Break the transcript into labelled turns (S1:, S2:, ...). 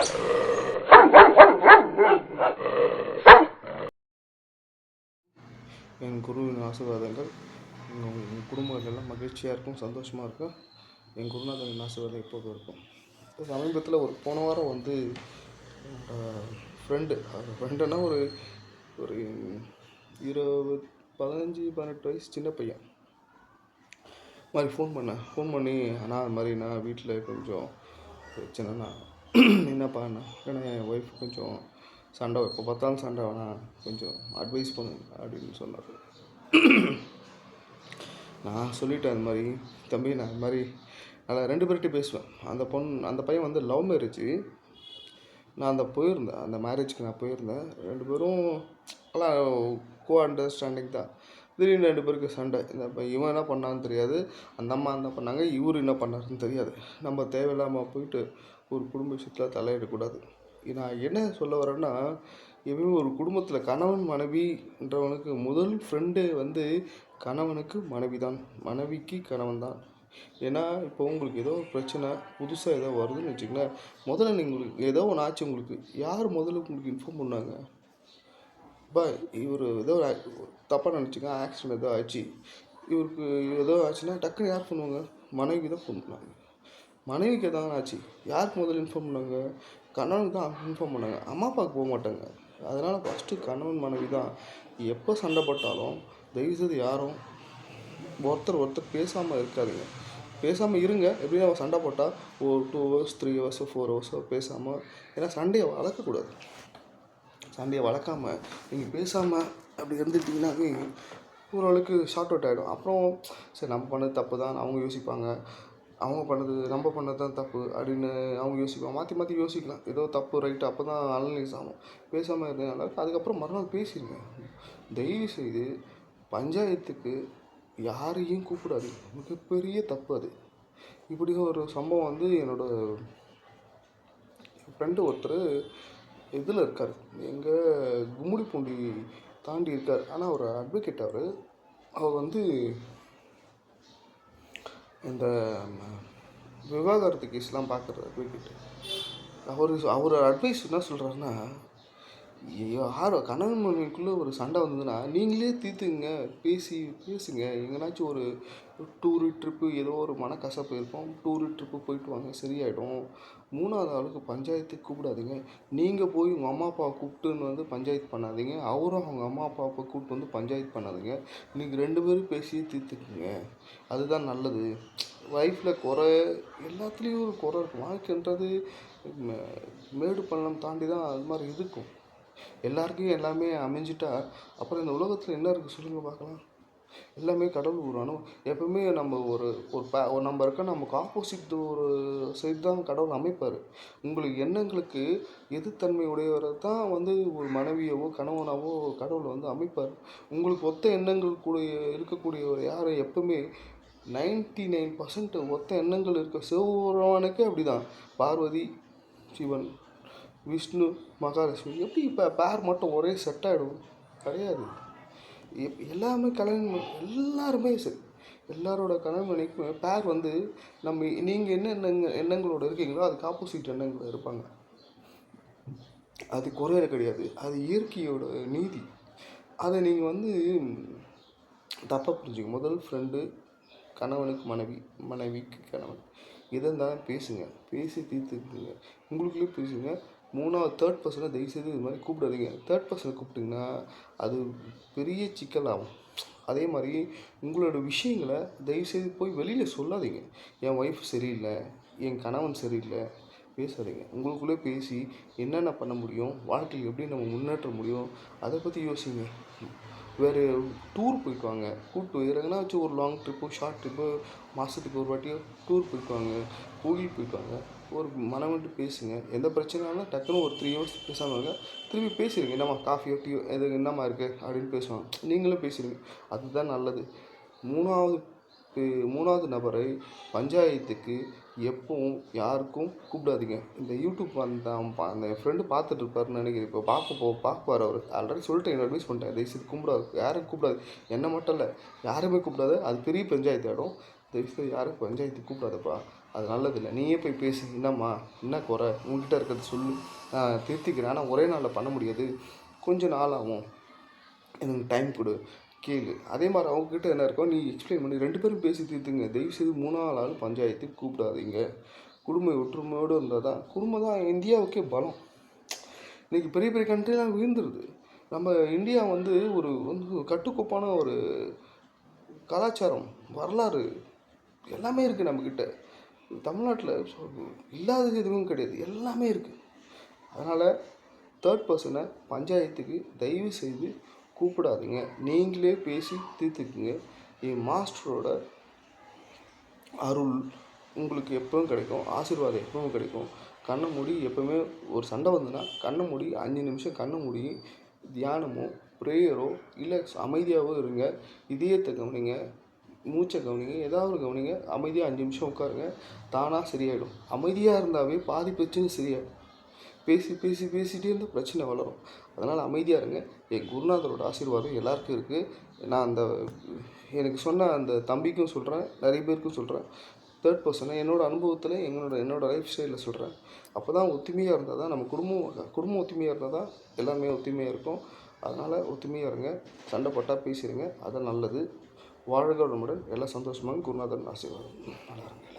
S1: என் குருவின் ஆசீர்வாதங்கள் உங்கள் குடும்பங்கள் எல்லாம் மகிழ்ச்சியாக இருக்கும் சந்தோஷமாக இருக்கும். என் குருநாதனின் ஆசீர்வாதம் எப்போதும் இருக்கும். இப்போ சமீபத்தில் ஒரு போன வாரம் வந்து ஃப்ரெண்டு ஃப்ரெண்டுனா ஒரு ஒரு இருபது பதினஞ்சு பதினெட்டு வயசு சின்ன பையன். மாதிரி ஃபோன் பண்ணேன். ஃபோன் பண்ணி அண்ணா அது மாதிரி நான் வீட்டில் கொஞ்சம் பிரச்சனைண்ணா என்னப்பா என்ன என் ஒய்ஃப் கொஞ்சம் சண்டை எப்போ பார்த்தாலும் சண்டை வேணாம் கொஞ்சம் அட்வைஸ் பண்ணுங்க அப்படின்னு சொன்னார். நான் சொல்லிட்டேன் அது மாதிரி தம்பி நான் இது மாதிரி நல்லா ரெண்டு பேர்கிட்ட பேசுவேன். அந்த பொண்ணு அந்த பையன் வந்து லவ் மேரேஜ் நான் அந்த போயிருந்தேன். அந்த மேரேஜ்க்கு நான் போயிருந்தேன். ரெண்டு பேரும் நல்லா கோ அண்டர்ஸ்டாண்டிங் தான். திடீர்னு ரெண்டு பேருக்கு சண்டை. இந்த இப்போ இவன் என்ன பண்ணான்னு தெரியாது. அந்த அம்மா என்ன பண்ணாங்க? இவர் என்ன பண்ணாருன்னு தெரியாது. நம்ம தேவையில்லாமல் போயிட்டு ஒரு குடும்ப விஷயத்தில் தலையிடக்கூடாது. நான் என்ன சொல்ல வரேன்னா எப்பயுமே ஒரு குடும்பத்தில் கணவன் மனைவின்றவனுக்கு முதல் ஃப்ரெண்டு வந்து கணவனுக்கு மனைவி தான் மனைவிக்கு கணவன் தான் ஏன்னா இப்போ உங்களுக்கு ஏதோ பிரச்சனை புதுசாக ஏதோ வருதுன்னு வச்சிங்கன்னா முதல்ல நீங்கள் உங்களுக்கு ஏதோ ஒன்று ஆச்சு உங்களுக்கு. யார் முதல்ல உங்களுக்கு இன்ஃபார்ம் பண்ணாங்க? பா இவர் ஏதோ தப்பாக நினச்சிங்க ஆக்சிடென்ட் ஏதோ ஆச்சு. இவருக்கு ஏதோ ஆச்சுன்னா டக்குன்னு யார் பண்ணுவாங்க? மனைவி தான் ஃபோன் பண்ணாங்க. மனைவிக்கு எதாவது ஆச்சு? யாருக்கு முதல்ல இன்ஃபார்ம் பண்ணாங்க? கணவனுக்கு தான் இன்ஃபார்ம் பண்ணாங்க. அம்மா அப்பாவுக்கு போக மாட்டாங்க. அதனால் ஃபஸ்ட்டு கணவன் மனைவி தான். எப்போ சண்டை போட்டாலும் தயவுசெய்து யாரும் ஒருத்தர் ஒருத்தர் பேசாமல் இருக்காதுங்க. பேசாமல் இருங்க. எப்படின்னா சண்டை போட்டால் ஒரு டூ ஹவர்ஸ் த்ரீ ஹவர்ஸோ ஃபோர் ஹவர்ஸோ பேசாமல் ஏன்னா சண்டையை வளர்க்கக்கூடாது சண்டையை வளர்க்காம நீங்கள் பேசாமல் அப்படி இருந்துட்டிங்கன்னாவே ஓரளவுக்கு ஷார்ட் அவுட் ஆகிடும் அப்புறம் சரி நம்ம பண்ணது தப்பு தான் அவங்க யோசிப்பாங்க. அவங்க பண்ணது நம்ம பண்ணது தான் தப்பு அப்படின்னு அவங்க யோசிப்பாங்க. மாற்றி மாற்றி யோசிக்கலாம். ஏதோ தப்பு ரைட்டு அப்போ தான் அனலைஸ் ஆகும். பேசாமல் இருந்தது நல்லா அதுக்கப்புறம் மறுநாள் பேசிடுங்க தயவு செய்து பஞ்சாயத்துக்கு யாரையும் கூப்பிடாது மிகப்பெரிய தப்பு அது. இப்படி ஒரு சம்பவம் வந்து என்னோட ஃப்ரெண்டு ஒருத்தர் இதில் இருக்கார். எங்கள் கும்மிடிப்பூண்டி தாண்டி இருக்கார். ஆனால் அவர் அட்வொகேட் அவர். அவர் வந்து இந்த விவாகரத்து கேஸ்லாம் பார்க்குற அட்வொகேட் அவர் அவர் அட்வைஸ் என்ன சொல்கிறாருன்னா யார் கணவன் மனைவிக்குள்ளே ஒரு சண்டை வந்ததுன்னா நீங்களே தீர்த்துங்க பேசி பேசுங்க. எங்கேனாச்சும் ஒரு டூரு ட்ரிப்பு ஏதோ ஒரு மனக்கசப்பு இருக்கும். டூரு ட்ரிப்பு போயிட்டு வாங்க சரியாயிடும். மூணாவது ஆளுக்கு பஞ்சாயத்துக்கு கூப்பிடாதீங்க. நீங்கள் போய் உங்கள் அம்மா அப்பாவை கூப்பிட்டுன்னு வந்து பஞ்சாயத்து பண்ணாதீங்க. அவரும் அவங்க அம்மா அப்பாவை கூப்பிட்டு வந்து பஞ்சாயத்து பண்ணாதீங்க. நீங்கள் ரெண்டு பேரும் பேசியே தீர்த்துக்குங்க. அதுதான் நல்லது. லைஃப்பில் குறை எல்லாத்துலேயும் ஒரு குறை இருக்கும். வாழ்க்கைன்றது மேடு பள்ளம் தாண்டி தான் அது மாதிரி இருக்கும். எல்லாருக்கும் எல்லாமே அமைஞ்சிட்டா அப்புறம் இந்த உலகத்தில் என்ன இருக்குது சொல்லுங்கள் பார்க்கலாம். எல்லாமே கடவுள் உருவானோ எப்பவுமே நம்ம ஒரு ஒரு ப ஒரு நம்ம இருக்க நமக்கு ஆப்போசிட் ஒரு சைடு தான் கடவுள் அமைப்பார். உங்களுக்கு எண்ணங்களுக்கு எதிர்த்தன்மை உடையவரை தான் வந்து ஒரு மனைவியவோ கணவனாவோ கடவுள் வந்து அமைப்பார். உங்களுக்கு ஒத்த எண்ணங்கள் கூட இருக்கக்கூடியவர் யார்? எப்பவுமே நைன்டி நைன் பர்சன்ட் ஒத்த எண்ணங்கள் இருக்க சிவபெருமானுக்கே அப்படி தான் பார்வதி சிவன் விஷ்ணு மகாலட்சுமி எப்படி இப்போ பேர் மட்டும் ஒரே செட் ஆகிடும் கிடையாது. எப் எல்லாமே கல்யாணம் எல்லாருமே சரி. எல்லாரோட கல்யாணம் பேர் வந்து நம்ம நீங்கள் என்ன எண்ணங்க எண்ணங்களோட இருக்கீங்களோ அதுக்கு ஆப்போசிட் எண்ணங்கள் இருப்பாங்க. அது குறையிற கிடையாது. அது இயற்கையோட நீதி. அதை நீங்கள் வந்து தப்பாக புரிஞ்சுங்க முதல் ஃப்ரெண்டு கணவனுக்கு மனைவி மனைவிக்கு கணவன். எதாக இருந்தாலும் பேசுங்க. பேசி தீர்த்துக்குங்க. உங்களுக்குள்ளே பேசுங்க. மூணாவது தேர்ட் பர்சனை தயவுசெய்து இது மாதிரி கூப்பிடாதீங்க. தேர்ட் பர்சனை கூப்பிட்டிங்கன்னா அது பெரிய சிக்கலாகும். அதே மாதிரி உங்களோட விஷயங்களை தயவுசெய்து போய் வெளியில் சொல்லாதீங்க. என் ஒய்ஃப் சரியில்லை. என் கணவன் சரியில்லை. பேசாதீங்க. உங்களுக்குள்ளே பேசி என்னென்ன பண்ண முடியும்? வாழ்க்கையில் எப்படி நம்ம முன்னேற்ற முடியும்? அதை பற்றி யோசிங்க. வேறு டூர் போயிட்டு வாங்க கூப்பிட்டு வச்சு ஒரு லாங் ட்ரிப்பு ஷார்ட் ட்ரிப்பு மாதத்துக்கு ஒரு வாட்டியோ டூர் போயிட்டு வாங்க கோயில் போயிட்டு வாங்க ஒரு மனம் விட்டு பேசுங்க. எந்த பிரச்சனைனாலும் டக்குன்னு ஒரு த்ரீ ஹவர்ஸ் பேசாமல் இருங்க. திரும்பி பேசிடுங்க. என்னம்மா காஃபியோ டீயோ எது என்னம்மா இருக்குது அப்படின்னு பேசுவாங்க. நீங்களும் பேசிடுங்க. அதுதான் நல்லது. மூணாவது மூணாவது நபரை பஞ்சாயத்துக்கு எப்பவும் யாருக்கும் கூப்பிடாதீங்க. இந்த யூடியூப் அந்த அவன் பா- ஃப்ரெண்டு பார்த்துட்டு இருப்பாருன்னு நினைக்கிறேன். இப்போ பார்க்க போ பார்ப்பார் அவர். ஆல்ரெடி சொல்லிட்டேன் அட்வைஸ் பண்ணிட்டேன் தயவுசெய்து கூப்பிடாது யாரும் கூப்பிடாது. என்ன மட்டும் இல்லை யாருமே கூப்பிடாது. அது பெரிய பஞ்சாயத்து இடம். தயவுசெய்து யாரும் பஞ்சாயத்து கூப்பிடாதப்பா. அது நல்லதில்லை. நீயே போய் பேசு. என்னம்மா? என்ன குறை? உங்ககிட்ட இருக்கிறது சொல்லு. நான் திருத்திக்கிறேன். ஆனால் ஒரே நாளில் பண்ண முடியாது. கொஞ்சம் நாள் ஆகும். எனக்கு டைம் கொடு. கேளு. அதே மாதிரி அவங்கக்கிட்ட என்ன இருக்கோ நீ எக்ஸ்பிளைன் பண்ணி. ரெண்டு பேரும் பேசி தீர்த்துங்க. தயவுசெய்து மூணாவது ஆள் பஞ்சாயத்து கூப்பிடாதீங்க. குடும்ப ஒற்றுமையோடு இருந்தால் தான். குடும்பம் தான் இந்தியாவுக்கே பலம். இன்றைக்கி பெரிய பெரிய கண்ட்ரிலாம் வீழ்ந்துருது நம்ம இந்தியா வந்து ஒரு வந்து கட்டுக்கோப்பான ஒரு கலாச்சாரம் வரலாறு எல்லாமே இருக்குது நம்மக்கிட்ட தமிழ்நாட்டில் இல்லாதது எதுவும் கிடையாது. எல்லாமே இருக்குது அதனால் தேர்ட் பர்சனை பஞ்சாயத்துக்கு தயவு செய்து கூப்பிடாதீங்க. நீங்களே பேசி தீர்த்துக்குங்க. என் மாஸ்டரோட அருள் உங்களுக்கு எப்பவும் கிடைக்கும். ஆசீர்வாதம் எப்பவும் கிடைக்கும். கண்ணை மூடி எப்பவுமே ஒரு சண்டை வந்துன்னா கண்ணை மூடி அஞ்சு நிமிஷம் கண்ணை மூடி தியானமோ ப்ரேயரோ இல்லை அமைதியாகவோ இருங்க. இதயத்தை கவனிங்க. மூச்சை கவனிங்க. ஏதாவது ஒரு கவனிங்க. அமைதியாக அஞ்சு நிமிஷம் உட்காருங்க. தானாக சரியாயிடும். அமைதியாக இருந்தாவே பாதி பிரச்சனை சரியாயிடும். பேசி பேசி பேசிகிட்டே இருந்தால் பிரச்சனை வளரும். அதனால் அமைதியாக இருங்க. என் குருநாதரோட ஆசீர்வாதம் எல்லாருக்கும் இருக்குது நான் அந்த எனக்கு சொன்ன அந்த தம்பிக்கும் சொல்கிறேன் நிறைய பேருக்கும் சொல்கிறேன் தேர்ட் பர்சனை என்னோட அனுபவத்தில் எங்களோட என்னோடய லைஃப் ஸ்டைலில் சொல்கிறேன் அப்போ தான் ஒத்துமையாக இருந்தால் தான் நம்ம குடும்பம் குடும்பம் ஒத்துமையாக இருந்தால் தான் எல்லாமே ஒத்துமையாக இருக்கும். அதனால் ஒத்துமையாக இருங்க. சண்டை போட்டால் பேசிடுங்க அதான் நல்லது. வாழ்க வளமுடன். எல்லாம் சந்தோஷமாக குருநாதன் ஆசீர்வாதம். நல்லா இருங்க.